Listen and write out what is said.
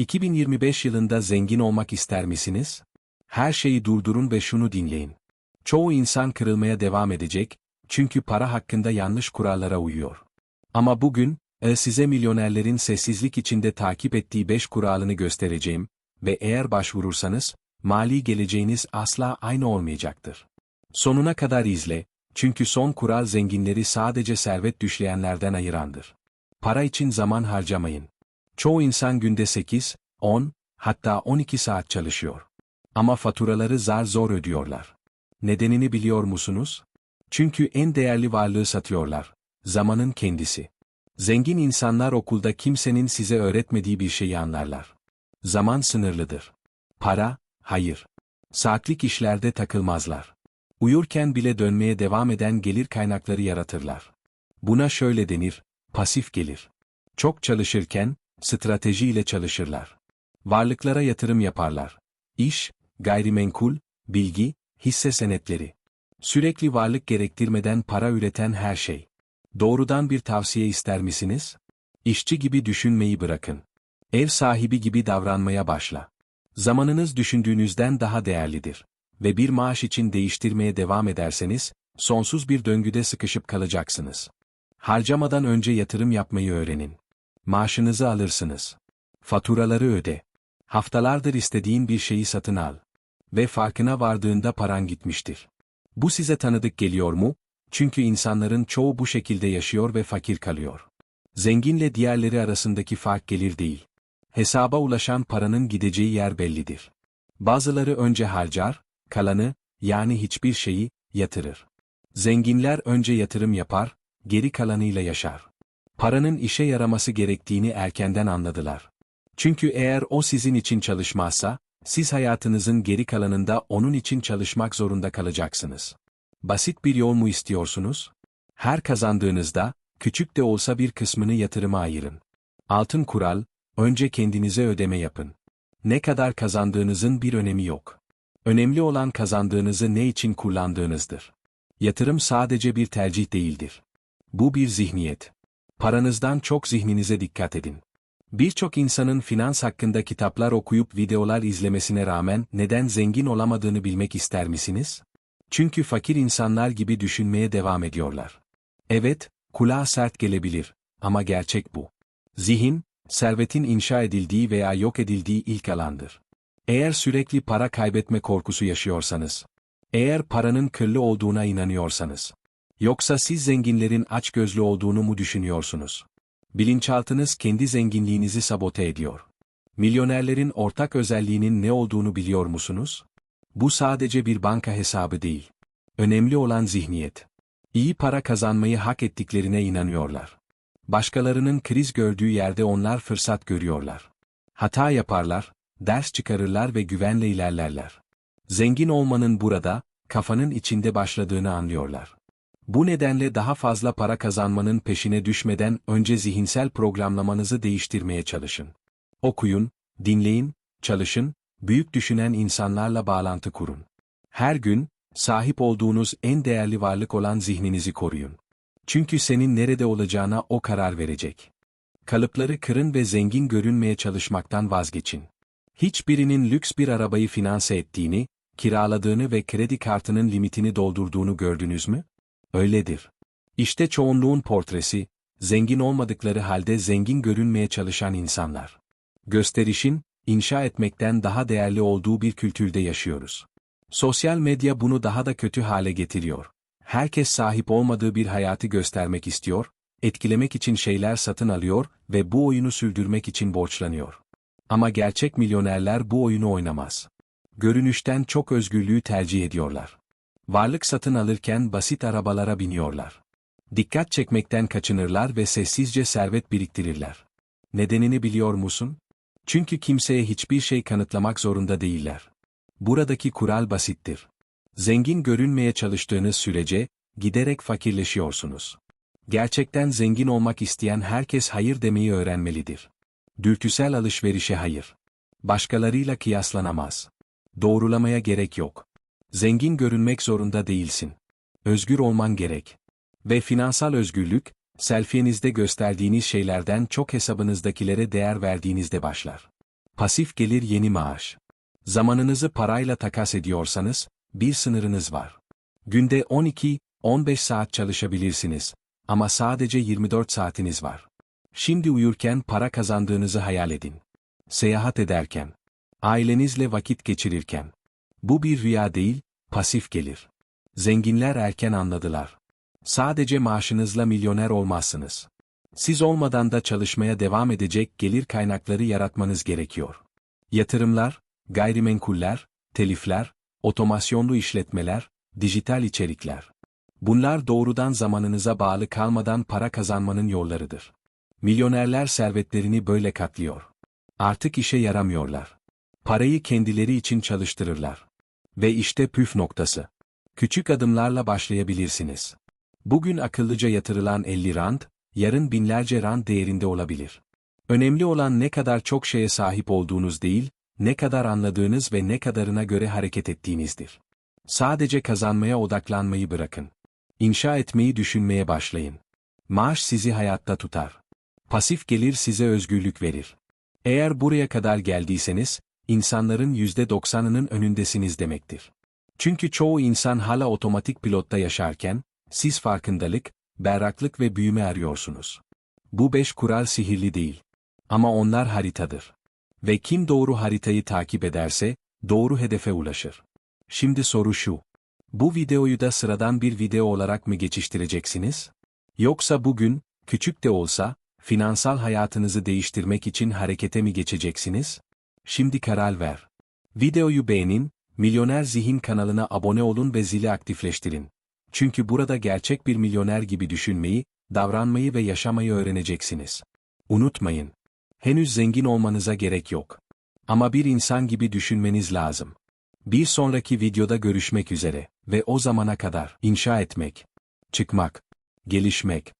2025 yılında zengin olmak ister misiniz? Her şeyi durdurun ve şunu dinleyin. Çoğu insan kırılmaya devam edecek, çünkü para hakkında yanlış kurallara uyuyor. Ama bugün, e, size milyonerlerin sessizlik içinde takip ettiği 5 kuralını göstereceğim ve eğer başvurursanız, mali geleceğiniz asla aynı olmayacaktır. Sonuna kadar izle, çünkü son kural zenginleri sadece servet düşleyenlerden ayırandır. Para için zaman harcamayın. Çoğu insan günde 8, 10, hatta 12 saat çalışıyor. Ama faturaları zar zor ödüyorlar. Nedenini biliyor musunuz? Çünkü en değerli varlığı satıyorlar. Zamanın kendisi. Zengin insanlar okulda kimsenin size öğretmediği bir şeyi anlarlar. Zaman sınırlıdır. Para, hayır. Saatlik işlerde takılmazlar. Uyurken bile dönmeye devam eden gelir kaynakları yaratırlar. Buna şöyle denir, pasif gelir. Çok çalışırken, stratejiyle çalışırlar. Varlıklara yatırım yaparlar. İş, gayrimenkul, bilgi, hisse senetleri. Sürekli varlık gerektirmeden para üreten her şey. Doğrudan bir tavsiye ister misiniz? İşçi gibi düşünmeyi bırakın. Ev sahibi gibi davranmaya başla. Zamanınız düşündüğünüzden daha değerlidir. Ve bir maaş için değiştirmeye devam ederseniz, sonsuz bir döngüde sıkışıp kalacaksınız. Harcamadan önce yatırım yapmayı öğrenin. Maaşınızı alırsınız. Faturaları öde. Haftalardır istediğin bir şeyi satın al. Ve farkına vardığında paran gitmiştir. Bu size tanıdık geliyor mu? Çünkü insanların çoğu bu şekilde yaşıyor ve fakir kalıyor. Zenginle diğerleri arasındaki fark gelir değil. Hesaba ulaşan paranın gideceği yer bellidir. Bazıları önce harcar, kalanı, yani hiçbir şeyi, yatırır. Zenginler önce yatırım yapar, geri kalanıyla yaşar. Paranın işe yaraması gerektiğini erkenden anladılar. Çünkü eğer o sizin için çalışmazsa, siz hayatınızın geri kalanında onun için çalışmak zorunda kalacaksınız. Basit bir yol mu istiyorsunuz? Her kazandığınızda, küçük de olsa bir kısmını yatırıma ayırın. Altın kural, önce kendinize ödeme yapın. Ne kadar kazandığınızın bir önemi yok. Önemli olan kazandığınızı ne için kullandığınızdır. Yatırım sadece bir tercih değildir. Bu bir zihniyet. Paranızdan çok zihninize dikkat edin. Birçok insanın finans hakkında kitaplar okuyup videolar izlemesine rağmen neden zengin olamadığını bilmek ister misiniz? Çünkü fakir insanlar gibi düşünmeye devam ediyorlar. Evet, kulağa sert gelebilir ama gerçek bu. Zihin, servetin inşa edildiği veya yok edildiği ilk alandır. Eğer sürekli para kaybetme korkusu yaşıyorsanız, eğer paranın kırlı olduğuna inanıyorsanız, yoksa siz zenginlerin açgözlü olduğunu mu düşünüyorsunuz? Bilinçaltınız kendi zenginliğinizi sabote ediyor. Milyonerlerin ortak özelliğinin ne olduğunu biliyor musunuz? Bu sadece bir banka hesabı değil. Önemli olan zihniyet. İyi para kazanmayı hak ettiklerine inanıyorlar. Başkalarının kriz gördüğü yerde onlar fırsat görüyorlar. Hata yaparlar, ders çıkarırlar ve güvenle ilerlerler. Zengin olmanın burada, kafanın içinde başladığını anlıyorlar. Bu nedenle daha fazla para kazanmanın peşine düşmeden önce zihinsel programlamanızı değiştirmeye çalışın. Okuyun, dinleyin, çalışın, büyük düşünen insanlarla bağlantı kurun. Her gün, sahip olduğunuz en değerli varlık olan zihninizi koruyun. Çünkü senin nerede olacağına o karar verecek. Kalıpları kırın ve zengin görünmeye çalışmaktan vazgeçin. Hiçbirinin lüks bir arabayı finanse ettiğini, kiraladığını ve kredi kartının limitini doldurduğunu gördünüz mü? Öyledir. İşte çoğunluğun portresi, zengin olmadıkları halde zengin görünmeye çalışan insanlar. Gösterişin, inşa etmekten daha değerli olduğu bir kültürde yaşıyoruz. Sosyal medya bunu daha da kötü hale getiriyor. Herkes sahip olmadığı bir hayatı göstermek istiyor, etkilemek için şeyler satın alıyor ve bu oyunu sürdürmek için borçlanıyor. Ama gerçek milyonerler bu oyunu oynamaz. Görünüşten çok özgürlüğü tercih ediyorlar. Varlık satın alırken basit arabalara biniyorlar. Dikkat çekmekten kaçınırlar ve sessizce servet biriktirirler. Nedenini biliyor musun? Çünkü kimseye hiçbir şey kanıtlamak zorunda değiller. Buradaki kural basittir. Zengin görünmeye çalıştığınız sürece, giderek fakirleşiyorsunuz. Gerçekten zengin olmak isteyen herkes hayır demeyi öğrenmelidir. Dürtüsel alışverişe hayır. Başkalarıyla kıyaslanamaz. Doğrulamaya gerek yok. Zengin görünmek zorunda değilsin. Özgür olman gerek. Ve finansal özgürlük, selfienizde gösterdiğiniz şeylerden çok hesabınızdakilere değer verdiğinizde başlar. Pasif gelir yeni maaş. Zamanınızı parayla takas ediyorsanız, bir sınırınız var. Günde 12-15 saat çalışabilirsiniz ama sadece 24 saatiniz var. Şimdi uyurken para kazandığınızı hayal edin. Seyahat ederken, ailenizle vakit geçirirken. Bu bir rüya değil, pasif gelir. Zenginler erken anladılar. Sadece maaşınızla milyoner olmazsınız. Siz olmadan da çalışmaya devam edecek gelir kaynakları yaratmanız gerekiyor. Yatırımlar, gayrimenkuller, telifler, otomasyonlu işletmeler, dijital içerikler. Bunlar doğrudan zamanınıza bağlı kalmadan para kazanmanın yollarıdır. Milyonerler servetlerini böyle katlıyor. Artık işe yaramıyorlar. Parayı kendileri için çalıştırırlar. Ve işte püf noktası. Küçük adımlarla başlayabilirsiniz. Bugün akıllıca yatırılan 50 rand, yarın binlerce rand değerinde olabilir. Önemli olan ne kadar çok şeye sahip olduğunuz değil, ne kadar anladığınız ve ne kadarına göre hareket ettiğinizdir. Sadece kazanmaya odaklanmayı bırakın. İnşa etmeyi düşünmeye başlayın. Maaş sizi hayatta tutar. Pasif gelir size özgürlük verir. Eğer buraya kadar geldiyseniz, insanların %90'ının önündesiniz demektir. Çünkü çoğu insan hala otomatik pilotta yaşarken, siz farkındalık, berraklık ve büyüme arıyorsunuz. Bu beş kural sihirli değil. Ama onlar haritadır. Ve kim doğru haritayı takip ederse, doğru hedefe ulaşır. Şimdi soru şu. Bu videoyu da sıradan bir video olarak mı geçiştireceksiniz? Yoksa bugün, küçük de olsa, finansal hayatınızı değiştirmek için harekete mi geçeceksiniz? Şimdi karar ver. Videoyu beğenin, Milyoner Zihin kanalına abone olun ve zili aktifleştirin. Çünkü burada gerçek bir milyoner gibi düşünmeyi, davranmayı ve yaşamayı öğreneceksiniz. Unutmayın. Henüz zengin olmanıza gerek yok. Ama bir insan gibi düşünmeniz lazım. Bir sonraki videoda görüşmek üzere ve o zamana kadar inşa etmek, çıkmak, gelişmek,